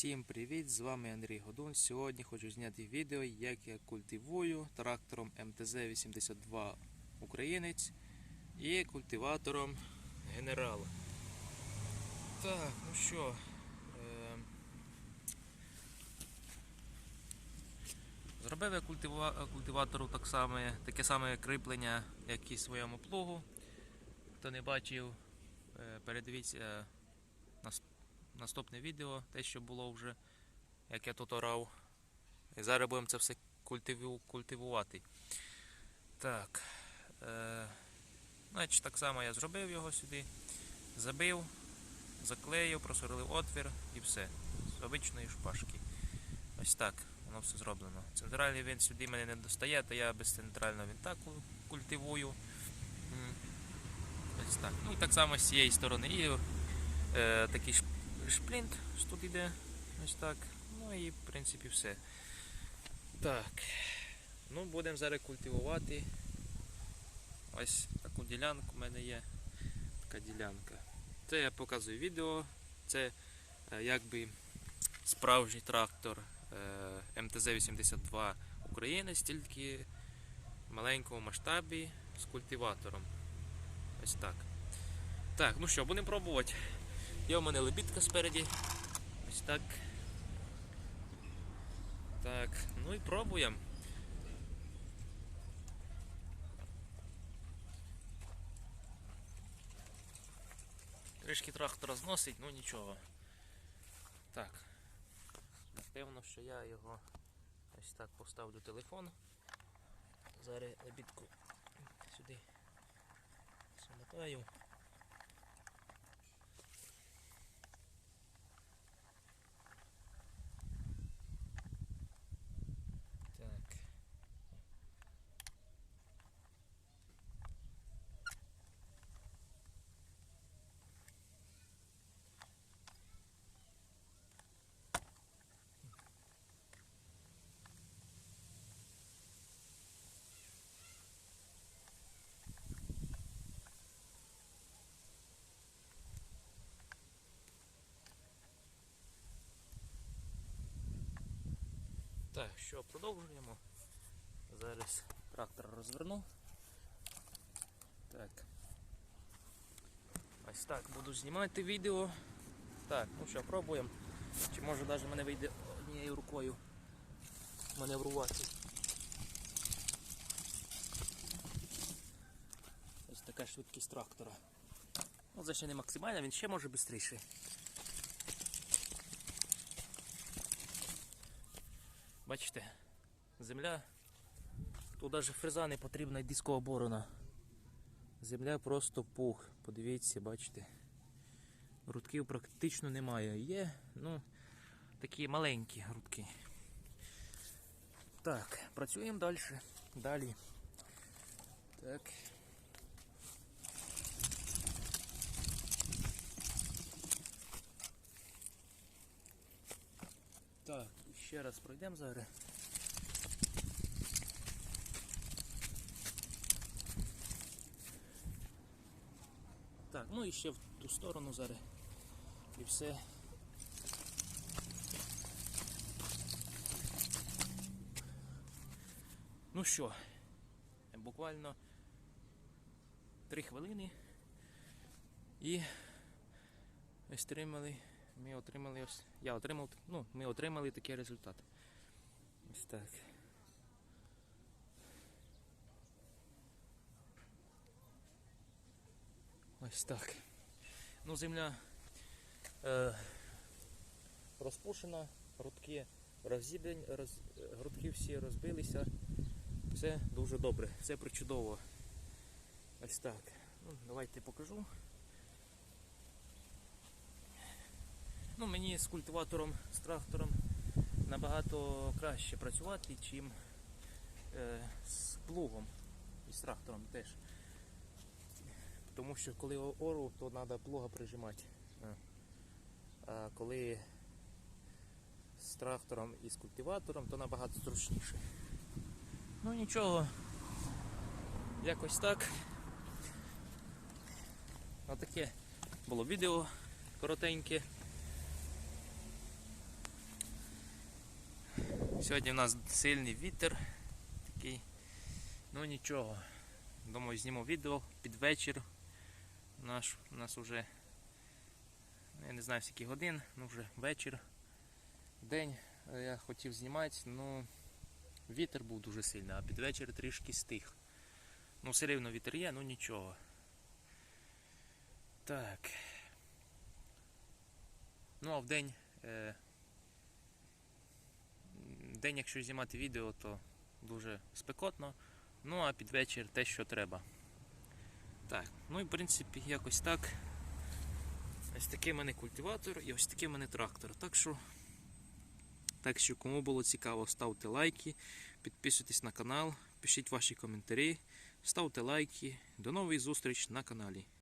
Всім привіт! З вами Андрій Годун. Сьогодні хочу зняти відео, як я культивую трактором МТЗ-82 Українець і культиватором Генерал. Так, ну що. е, Зробив я культива- культиватору так само, таке саме кріплення, як і своєму плугу. Хто не бачив, е, передивіться нас- наступне відео, те, що було вже, як я тут орав. І зараз будемо це все культиву, культивувати. Так. Е, значить, так само я зробив його сюди, забив, заклеїв, просверлив отвір і все. З обичної шпажки. Ось так воно все зроблено. Центральний він сюди мене не достає, то я без центрального вінта культивую. Ось так. Ну і так само з цієї сторони. І е, такий ш- шплінт що тут іде. Ось так. Ну і в принципі все. Так. Ну, будемо зараз культивувати. Ось таку ділянку в мене є. Така ділянка. Це я показую відео. Це е, якби справжній трактор е, МТЗ-82 Українець, тільки в маленькому масштабі з культиватором. Ось так. Так, ну що, будемо пробувати. Є у мене лебідка спереді. Ось так. Так, ну і пробуємо. Трішки трактора зносить, ну нічого. Так. Напевно, що я його ось так поставлю телефон. Зараз лебідку сюди замотаю. Так. Так, що, продовжуємо. Зараз трактор розверну. Так. Ось так буду знімати відео. Так, ну що, пробуємо. Чи може навіть мене вийде однією рукою маневрувати. Ось така швидкість трактора. Ну, це ще не максимальна, він ще може швидше. Бачите, земля. Тут навіть фреза не потрібна і дискова борона. Земля просто пух. Подивіться, бачите. Грудків практично немає. Є, ну, такі маленькі грудки. Так, працюємо далі. Далі. Так. Так, ще раз пройдемо зараз. Так, ну і ще в ту сторону зараз. І все. Ну що, буквально 3 хвилини і ось отримали, ми отримали ось, я отримав, ну, ми отримали такий результат. Ось так. Ось так. Ну, земля е, розпушена, грудки розібрані, роз, грудки всі розбилися. Все дуже добре, все причудово. Ось так. Ну, давайте покажу. Мені з культиватором, з трактором набагато краще працювати, чим е, з плугом і з трактором теж. Тому що коли ору, то треба плуга прижимати. А. Коли з трактором і з культиватором, то набагато зручніше. Ну нічого, якось так. Отаке було відео коротеньке. Сьогодні у нас сильний вітер такий. Ну нічого. Думаю, зніму відео під вечір. Наш, у нас вже, ну, я не знаю скільки годин, ну вже вечір, день я хотів знімати, ну вітер був дуже сильний, а під вечір трішки стих. Ну все рівно вітер є, ну нічого. Так. Ну а в день. Е, день, якщо знімати відео, то дуже спекотно. Ну а під вечір те, що треба. Так, ну і в принципі якось так. Ось такий в мене культиватор і ось такий в мене трактор. Так що, так що кому було цікаво, ставте лайки, підписуйтесь на канал, пишіть ваші коментарі, ставте лайки. До нової зустрічі на каналі.